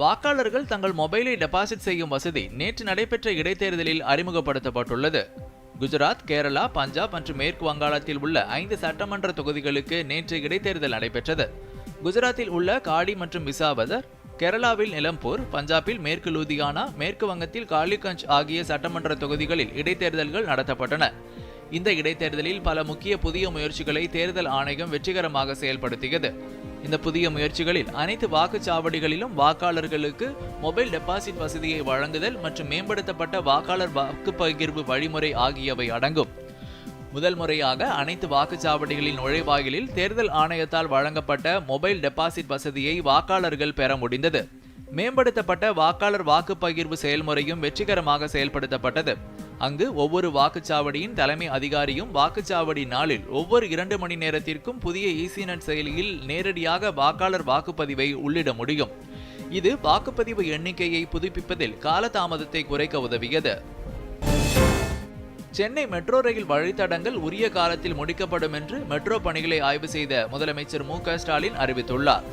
வாக்காளர்கள் தங்கள் மொபைலை டெபாசிட் செய்யும் வசதி நேற்று நடைபெற்ற இடைத்தேர்தலில் அறிமுகப்படுத்தப்பட்டுள்ளது. குஜராத் கேரளா பஞ்சாப் மற்றும் மேற்கு வங்காளத்தில் உள்ள ஐந்து சட்டமன்ற தொகுதிகளுக்கு நேற்று இடைத்தேர்தல் நடைபெற்றது. குஜராத்தில் உள்ள காடி மற்றும் விசாவதர் கேரளாவில் நிலம்பூர் பஞ்சாபில் மேற்கு லூதியானா மேற்கு வங்கத்தில் காலிகஞ்ச் ஆகிய சட்டமன்ற தொகுதிகளில் இடைத்தேர்தல்கள் நடத்தப்பட்டன. இந்த இடைத்தேர்தலில் பல முக்கிய புதிய முயற்சிகளை தேர்தல் ஆணையம் வெற்றிகரமாக செயல்படுத்தியது. இந்த புதிய முயற்சிகளில் அனைத்து வாக்குச்சாவடிகளிலும் வாக்காளர்களுக்கு மொபைல் டெபாசிட் வசதியை வழங்குதல் மற்றும் மேம்படுத்தப்பட்ட வாக்காளர் வாக்குப்பகிர்வு வழிமுறை ஆகியவை அடங்கும். முதல் முறையாக அனைத்து வாக்குச்சாவடிகளின் நுழைவாயிலில் தேர்தல் ஆணையத்தால் வழங்கப்பட்ட மொபைல் டெபாசிட் வசதியை வாக்காளர்கள் பெற முடிந்தது. மேம்படுத்தப்பட்ட வாக்காளர் வாக்குப்பகிர்வு செயல்முறையும் வெற்றிகரமாக செயல்படுத்தப்பட்டது. அங்கு ஒவ்வொரு வாக்குச்சாவடியின் தலைமை அதிகாரியும் வாக்குச்சாவடி நாளில் ஒவ்வொரு இரண்டு மணி நேரத்திற்கும் புதிய ஈசிநெட் செயலியில் நேரடியாக வாக்காளர் வாக்குப்பதிவை உள்ளிட முடியும். இது வாக்குப்பதிவு எண்ணிக்கையை புதுப்பிப்பதில் காலதாமதத்தை குறைக்க உதவியது. சென்னை மெட்ரோ ரயில் வழித்தடங்கள் உரிய காலத்தில் முடிக்கப்படும் என்று மெட்ரோ பணிகளை ஆய்வு செய்த முதலமைச்சர் மு க ஸ்டாலின் அறிவித்துள்ளார்.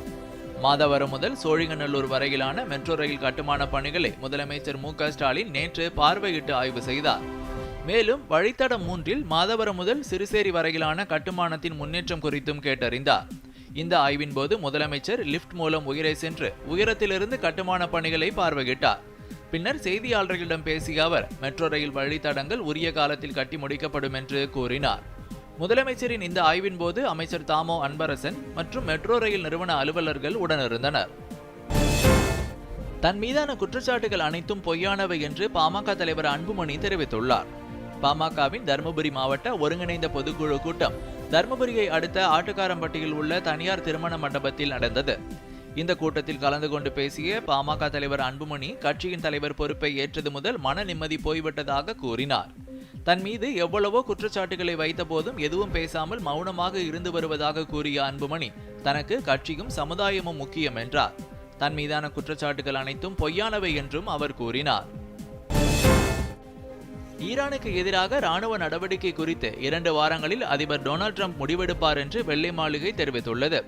மாதவரம் முதல் சோழிங்கநல்லூர் வரையிலான மெட்ரோ ரயில் கட்டுமான பணிகளை முதலமைச்சர் மு க ஸ்டாலின் நேற்று பார்வையிட்டு ஆய்வு செய்தார். மேலும் வழித்தடம் மூன்றில் மாதவரம் முதல் சிறுசேரி வரையிலான கட்டுமானத்தின் முன்னேற்றம் குறித்தும் கேட்டறிந்தார். இந்த ஆய்வின் போது முதலமைச்சர் லிப்ட் மூலம் உயிரை சென்று உயரத்திலிருந்து கட்டுமான பணிகளை பார்வையிட்டார். பின்னர் செய்தியாளர்களிடம் பேசிய அவர் மெட்ரோ ரயில் வழித்தடங்கள் உரிய காலத்தில் கட்டி முடிக்கப்படும் என்று கூறினார். முதலமைச்சரின் இந்த ஆய்வின் போது அமைச்சர் தாமோ அன்பரசன் மற்றும் மெட்ரோ ரயில் நிறுவன அலுவலர்கள் உடனிருந்தனர். தன் மீதான குற்றச்சாட்டுகள் அனைத்தும் பொய்யானவை என்று பாமக தலைவர் அன்புமணி தெரிவித்துள்ளார். பாமகவின் தருமபுரி மாவட்ட ஒருங்கிணைந்த பொதுக்குழு கூட்டம் தருமபுரியை அடுத்த ஆட்டுக்காரம்பட்டியில் உள்ள தனியார் திருமண மண்டபத்தில் நடந்தது. இந்த கூட்டத்தில் கலந்து கொண்டு பேசிய பாமக தலைவர் அன்புமணி கட்சியின் தலைவர் பொறுப்பை ஏற்றது முதல் மன நிம்மதி போய்விட்டதாக கூறினார். தன் மீது எவ்வளவோ குற்றச்சாட்டுகளை வைத்த போதும் எதுவும் பேசாமல் மௌனமாக இருந்து வருவதாக கூறிய அன்புமணி தனக்கு கட்சியும் சமுதாயமும் முக்கியம் என்றார். தன் மீதான குற்றச்சாட்டுகள் அனைத்தும் பொய்யானவை என்றும் அவர் கூறினார். ஈரானுக்கு எதிராக ராணுவ நடவடிக்கை குறித்து இரண்டு வாரங்களில் அதிபர் டொனால்ட் ட்ரம்ப் முடிவெடுப்பார் என்று வெள்ளை மாளிகை தெரிவித்துள்ளது.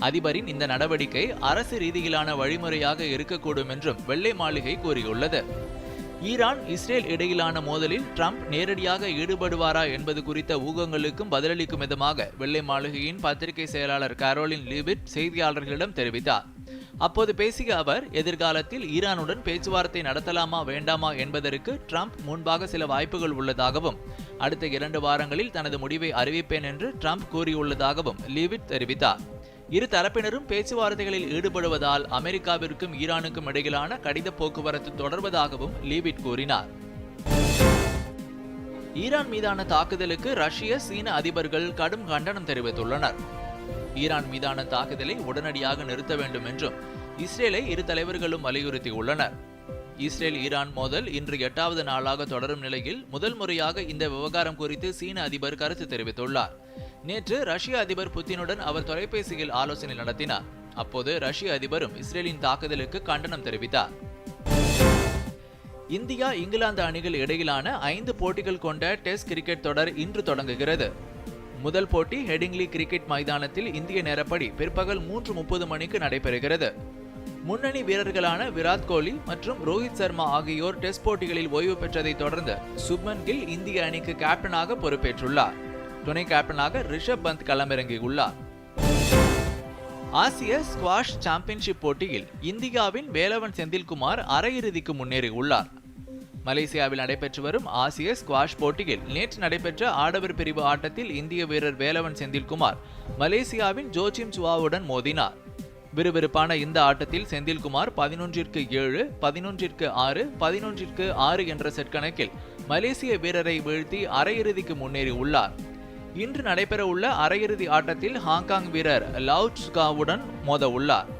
அதிபரின் இந்த நடவடிக்கை அரசு ரீதியிலான வழிமுறையாக இருக்கக்கூடும் என்றும் வெள்ளை மாளிகை கூறியுள்ளது. ஈரான் இஸ்ரேல் இடையிலான மோதலில் ட்ரம்ப் நேரடியாக ஈடுபடுவாரா என்பது குறித்த ஊகங்களுக்கும் பதிலளிக்கும் விதமாக வெள்ளை மாளிகையின் பத்திரிகை செயலாளர் கரோலின் லீபிட் செய்தியாளர்களிடம் தெரிவித்தார். அப்போது பேசிய அவர் எதிர்காலத்தில் ஈரானுடன் பேச்சுவார்த்தை நடத்தலாமா வேண்டாமா என்பதற்கு ட்ரம்ப் முன்பாக சில வாய்ப்புகள் உள்ளதாகவும் அடுத்த இரண்டு வாரங்களில் தனது முடிவை அறிவிப்பேன் என்று ட்ரம்ப் கூறியுள்ளதாகவும் லீவிட் தெரிவித்தார். இரு தரப்பினரும் பேச்சுவார்த்தைகளில் ஈடுபடுவதால் அமெரிக்காவிற்கும் ஈரானுக்கும் இடையிலான கடித போக்குவரத்து தொடர்வதாகவும் லீவிட் கூறினார். ஈரான் மீதான தாக்குதலுக்கு ரஷ்ய சீன அதிபர்கள் கடும் கண்டனம் தெரிவித்துள்ளனர். ஈரான் மீதான தாக்குதலை உடனடியாக நிறுத்த வேண்டும் என்றும் இஸ்ரேலை இரு தலைவர்களும் வலியுறுத்தியுள்ளனர். இஸ்ரேல் ஈரான் மோதல் இன்று எட்டாவது நாளாக தொடரும் நிலையில் முதல் முறையாக இந்த விவகாரம் குறித்து சீன அதிபர் கருத்து தெரிவித்துள்ளார். நேற்று ரஷ்ய அதிபர் புத்தினுடன் அவர் தொலைபேசியில் ஆலோசனை நடத்தினார். அப்போது ரஷ்ய அதிபரும் இஸ்ரேலின் தாக்குதலுக்கு கண்டனம் தெரிவித்தார். இந்தியா இங்கிலாந்து அணிகள் இடையிலான ஐந்து போட்டிகள் கொண்ட டெஸ்ட் கிரிக்கெட் தொடர் இன்று தொடங்குகிறது. முதல் போட்டி ஹெடிங்லி கிரிக்கெட் மைதானத்தில் இந்திய நேரப்படி பிற்பகல் மூன்று முப்பது மணிக்கு நடைபெறுகிறது. முன்னணி வீரர்களான விராட் கோலி மற்றும் ரோஹித் சர்மா ஆகியோர் டெஸ்ட் போட்டிகளில் ஓய்வு பெற்றதை தொடர்ந்து சுப்மன் கில் இந்திய அணிக்கு கேப்டனாக பொறுப்பேற்றுள்ளார். துணை கேப்டனாக ரிஷப் பந்த் களமிறங்கியுள்ளார். ஆசிய ஸ்குவாஷ் சாம்பியன்ஷிப் போட்டியில் இந்தியாவின் வேலவன் செந்தில்குமார் அரையிறுதிக்கு முன்னேறியுள்ளார். மலேசியாவில் நடைபெற்று வரும் ஆசிய ஸ்குவாஷ் போட்டியில் நேற்று நடைபெற்ற ஆடவர் பிரிவு ஆட்டத்தில் இந்திய வீரர் வேலவன் செந்தில்குமார் மலேசியாவின் ஜோச்சிம் சுவாவுடன் மோதினார். விறுவிறுப்பான இந்த ஆட்டத்தில் செந்தில்குமார் பதினொன்றிற்கு ஏழு பதினொன்றிற்கு ஆறு பதினொன்றிற்கு ஆறு என்ற செட் கணக்கில் மலேசிய வீரரை வீழ்த்தி அரையிறுதிக்கு முன்னேறி உள்ளார். இன்று நடைபெறவுள்ள அரையிறுதி ஆட்டத்தில் ஹாங்காங் வீரர் லவுட்ஸ்காவுடன் மோத உள்ளார்.